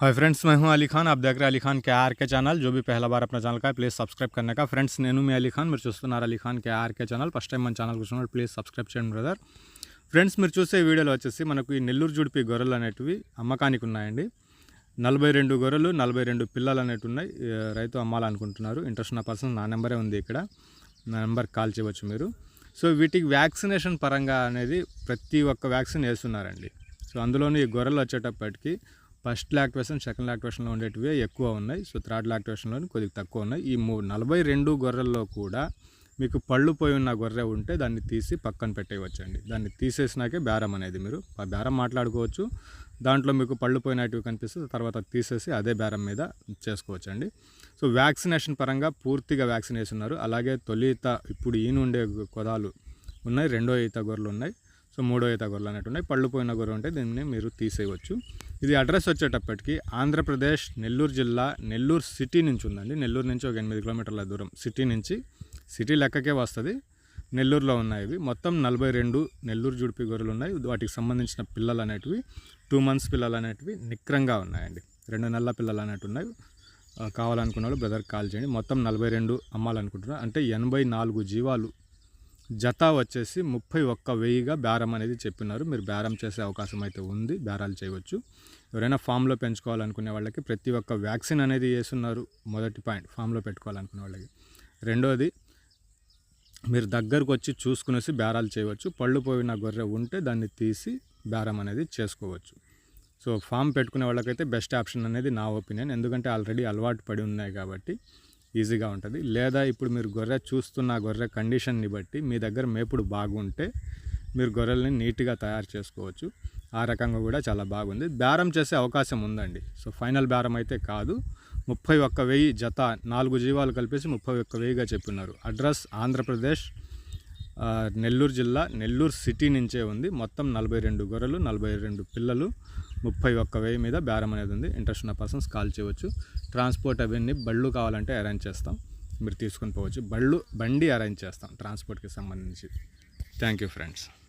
Hi friends मैं हूं अली खान आप देख रहे हैं अली खान के आर के ఛానల్ जो भी पहला बार अपना ఛానల్ का है ప్లీజ్ సబ్స్క్రైబ్ करने का ఫ్రెండ్స్ నేను మీ అలీ ఖాన్ మీరు చూస్తున్నారు Ali Khan K RK channel first time మన ఛానల్ చూస్తున్నారు ప్లీజ్ సబ్స్క్రైబ్ చేయండి బ్రదర్ ఫ్రెండ్స్ మీరు చూసే ఈ వీడియోలో వచ్చేసి మనకు ఈ నెల్లూరు జుడిపి గొర్రెలు అనేటివి అమ్మకానికి ఉన్నాయండి నలభై రెండు గొర్రెలు నలభై రెండు పిల్లలు అనేవి ఉన్నాయి ఈ రైతు అమ్మాలనుకుంటున్నారు ఇంట్రెస్ట్ ఉన్న పర్సన్ నా నెంబరే ఉంది ఇక్కడ నా నెంబర్ కాల్ చేయవచ్చు మీరు సో వీటికి వ్యాక్సినేషన్ పరంగా అనేది ప్రతి ఒక్క వ్యాక్సిన్ వేస్తున్నారండి సో అందులోని ఈ గొర్రెలు వచ్చేటప్పటికి ఫస్ట్ లాక్టివేషన్ సెకండ్ లాక్టివేషన్లో ఉండేటివి ఎక్కువ ఉన్నాయి. సో థర్డ్ లాక్టివేషన్లో కొద్దిగా తక్కువ ఉన్నాయి. ఈ మూ నలభై రెండు గొర్రెల్లో కూడా మీకు పళ్ళు పోయి ఉన్న గొర్రె ఉంటే దాన్ని తీసి పక్కన పెట్టేయవచ్చండి. దాన్ని తీసేసినాకే బేరం అనేది మీరు. ఆ బేరం మాట్లాడుకోవచ్చు. దాంట్లో మీకు పళ్ళు పోయినట్టు కనిపిస్తే తర్వాత తీసేసి అదే బేరం మీద చేసుకోవచ్చండి. సో వ్యాక్సినేషన్ పరంగా పూర్తిగా వ్యాక్సిన్ ఉన్నారు. అలాగే తొలి ఈత ఇప్పుడు ఈయన ఉండే కొదాలు ఉన్నాయి. రెండో ఈత గొర్రెలు ఉన్నాయి. సో మూడో ఈత గొర్రెలు అనేటు ఉన్నాయి. పళ్ళు పోయిన గొర్రె ఉంటే దీన్ని మీరు తీసేయవచ్చు. ఇది అడ్రస్ వచ్చేటప్పటికి ఆంధ్రప్రదేశ్ నెల్లూరు జిల్లా నెల్లూరు సిటీ నుంచి ఉందండి. నెల్లూరు నుంచి ఒక ఎనిమిది కిలోమీటర్ల దూరం. సిటీ నుంచి సిటీ లెక్కకే వస్తుంది. నెల్లూరులో ఉన్నాయి ఇవి. మొత్తం నలభై రెండు నెల్లూరు జుడిపి గొర్రెలు ఉన్నాయి. వాటికి సంబంధించిన పిల్లలు అనేటివి టూ మంత్స్ పిల్లలు అనేటివి నిక్రంగా ఉన్నాయండి. రెండు నెలల పిల్లలు అనేటివి ఉన్నాయి. కావాలనుకున్న వాళ్ళు బ్రదర్కి కాల్ చేయండి. మొత్తం నలభై రెండు అమ్మాలనుకుంటున్నారు. అంటే ఎనభై నాలుగు జీవాలు జత వచ్చేసి ముప్పై ఒక్క వెయ్యిగా బేరం అనేది చెప్పినారు. మీరు బేరం చేసే అవకాశం అయితే ఉంది బేరాలు చేయవచ్చు. ఎవరైనా ఫామ్లో పెంచుకోవాలనుకునే వాళ్ళకి ప్రతి ఒక్క వ్యాక్సిన్ అనేది వేస్తున్నారు మొదటి పాయింట్ ఫామ్లో పెట్టుకోవాలనుకునే వాళ్ళకి. రెండోది మీరు దగ్గరకు వచ్చి చూసుకునేసి బేరాలు చేయవచ్చు. పళ్ళు పోయిన గొర్రె ఉంటే దాన్ని తీసి బేరం అనేది చేసుకోవచ్చు. సో ఫామ్ పెట్టుకునే వాళ్ళకైతే బెస్ట్ ఆప్షన్ అనేది నా ఒపీనియన్. ఎందుకంటే ఆల్రెడీ అలవాటు పడి ఉన్నాయి కాబట్టి ఈజీగా ఉంటుంది. లేదా ఇప్పుడు మీరు గొర్రె చూస్తున్న గొర్రె కండిషన్ని బట్టి మీ దగ్గర మేపుడు బాగుంటే మీరు గొర్రెల్ని నీట్గా తయారు చేసుకోవచ్చు. ఆ రకంగా కూడా చాలా బాగుంది. బేరం చేసే అవకాశం ఉందండి. సో ఫైనల్ బేరం అయితే కాదు. ముప్పై ఒక్క వెయ్యి జత నాలుగు జీవాలు కలిపేసి ముప్పై ఒక్క వెయ్యిగా చెప్పున్నారు. అడ్రస్ ఆంధ్రప్రదేశ్ నెల్లూరు జిల్లా నెల్లూరు సిటీ నుంచే ఉంది. మొత్తం నలభై రెండు గొర్రెలు నలభై రెండు పిల్లలు ముప్పై ఒక్క వెయ్యి మీద బేరం అనేది ఉంది. ఇంట్రెస్ట్ ఉన్న పర్సన్స్ కాల్ చేయవచ్చు. ట్రాన్స్పోర్ట్ అవన్నీ బళ్ళు కావాలంటే అరేంజ్ చేస్తాం. మీరు తీసుకొని పోవచ్చు. బళ్ళు బండి అరేంజ్ చేస్తాం ట్రాన్స్పోర్ట్కి సంబంధించి. Thank you friends.